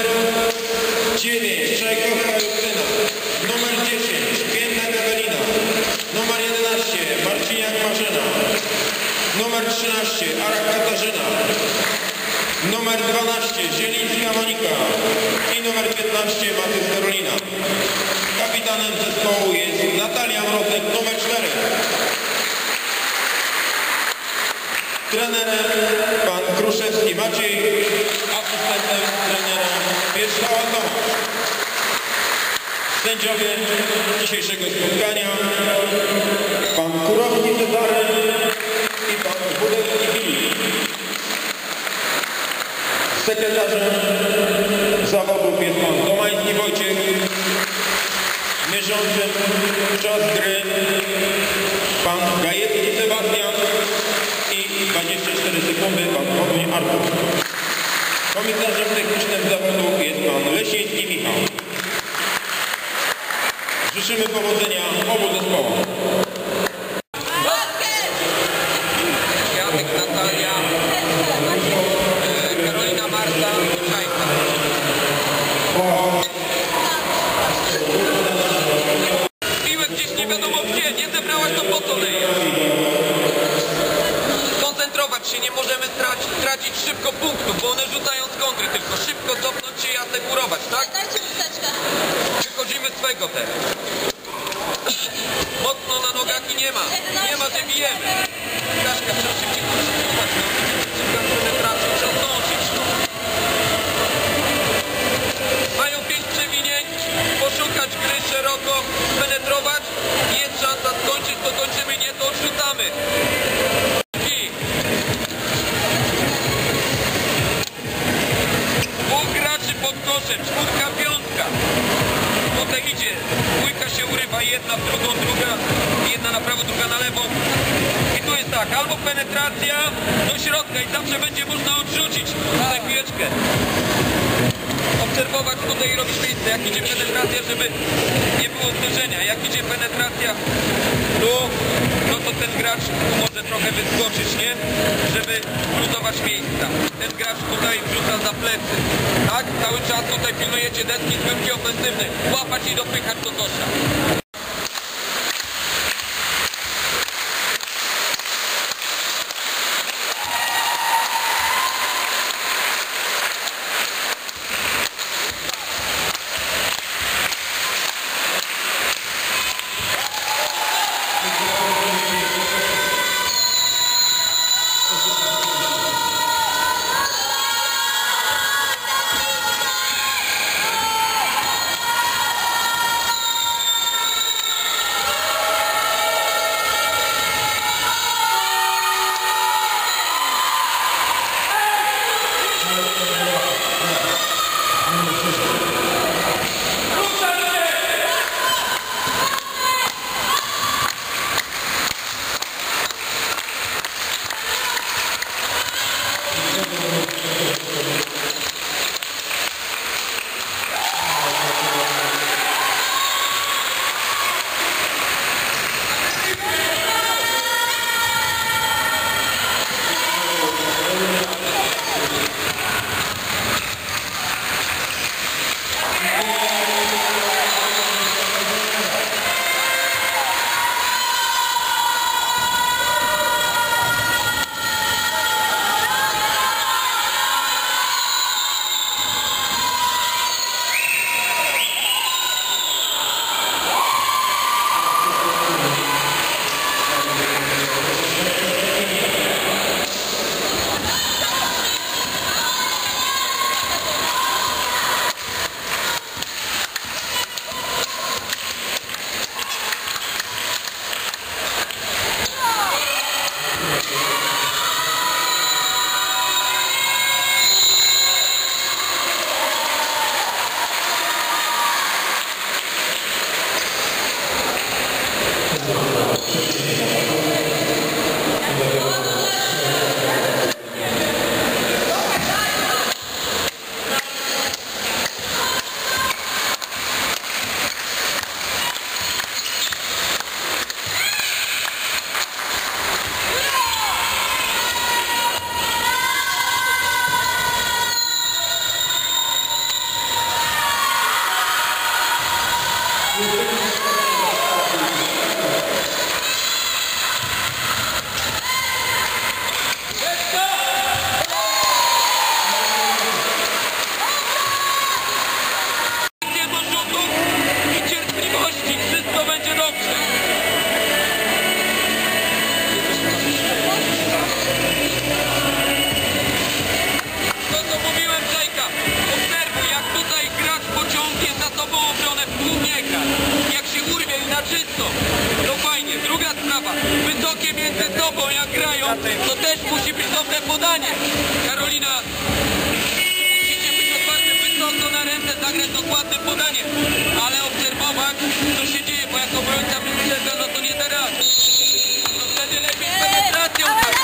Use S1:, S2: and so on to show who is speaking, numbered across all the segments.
S1: Numer 9 Czajkowska Justyna. Numer 10 Pięta Ewelina. Numer 11 Marciniak Marzena. Numer 13 Arak Katarzyna. Numer 12 Zielińska Monika. I numer 15 Matys Karolina. Kapitanem zespołu jest Natalia Mrozek, numer 4. Trenerem pan Kruszewski Maciej, asystentem Sędziowie dzisiejszego spotkania pan Kurowski Cezary i pan Wódecki Filip. Sekretarzem zawodów jest pan Domański Wojciech, mierzącym czas gry pan Gajewski i
S2: asekurować, tak?
S3: Dajcie chusteczkę.
S2: Wychodzimy z teraz. Mocno na nogach i nie ma. Nie ma, że bijemy. Kaszka, trzeba szybciej koncentrować. Szybka albo penetracja do środka i zawsze będzie można odrzucić tutaj piłeczkę. Obserwować tutaj i robić miejsce, jak idzie penetracja, żeby nie było uderzenia. Jak idzie penetracja tu, no to ten gracz może trochę wyskoczyć, nie? Żeby luzować miejsca. Ten gracz tutaj wrzuca za plecy. Tak? Cały czas tutaj pilnujecie deski z piłki ofensywnej. Łapać i dopychać do kosza. Jak grają, to też musi być dobre podanie. Karolina, musicie być otwarty wysoko na ręce, zagrać dokładne podanie, ale obserwować, co się dzieje, bo jak obrońca wystrzega, no to nie da rady. To wtedy lepiej z penetracją grać.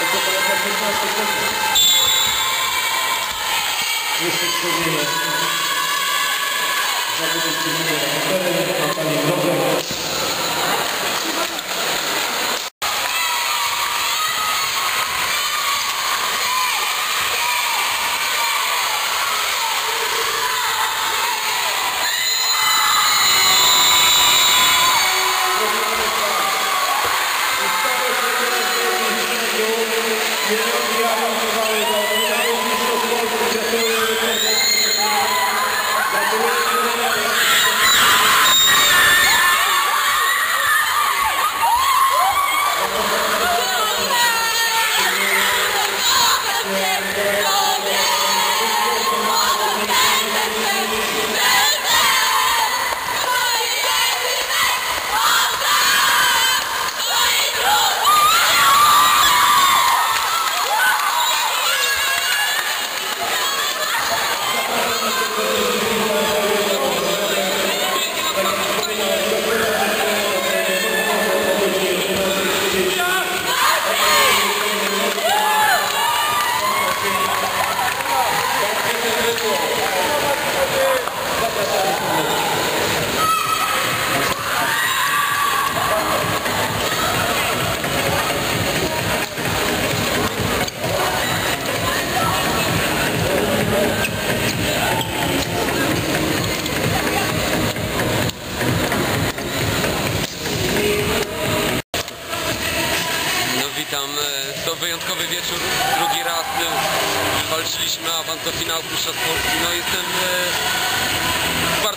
S1: Jako kolejna 15 sekund. Jeszcze wspomnienie. 4, kampanii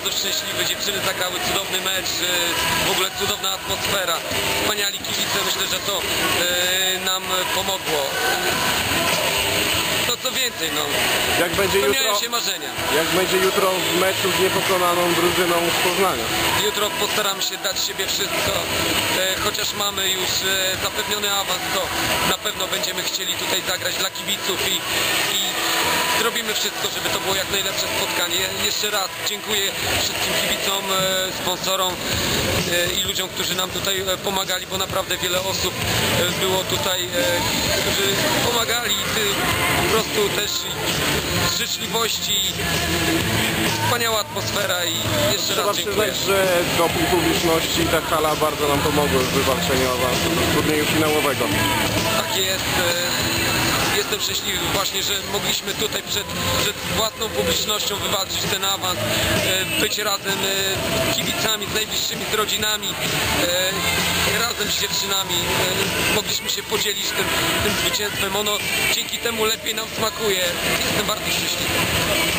S2: bardzo szczęśliwy, dziewczyny zagrały cudowny mecz, w ogóle cudowna atmosfera, wspaniali kibice, myślę, że to e, nam pomogło. To co więcej, no,
S3: Jak będzie jutro,
S2: spełniają się marzenia.
S3: jak będzie jutro w meczu z niepokonaną drużyną z Poznania?
S2: Jutro postaram się dać siebie wszystko, e, chociaż mamy już e, zapewniony awans, to na pewno będziemy chcieli tutaj zagrać dla kibiców i, i zrobimy wszystko, żeby to było jak najlepsze spotkanie. Jeszcze raz dziękuję wszystkim kibicom, e, sponsorom e, i ludziom, którzy nam tutaj e, pomagali, bo naprawdę wiele osób było tutaj, którzy pomagali, po prostu też życzliwości, wspaniała atmosfera i jeszcze
S3: Trzeba
S2: raz dziękuję.
S3: przyznać, że dopół publiczności ta hala bardzo nam pomogła w wywalczeniu awansu do turnieju finałowego.
S2: Tak jest. Jestem szczęśliwy właśnie, że mogliśmy tutaj przed, przed własną publicznością wywalczyć ten awans, e, być razem e, kibicami, z najbliższymi, z rodzinami, e, razem z dziewczynami. Mogliśmy się podzielić tym, tym zwycięstwem. Ono dzięki temu lepiej nam smakuje. Jestem bardzo szczęśliwy.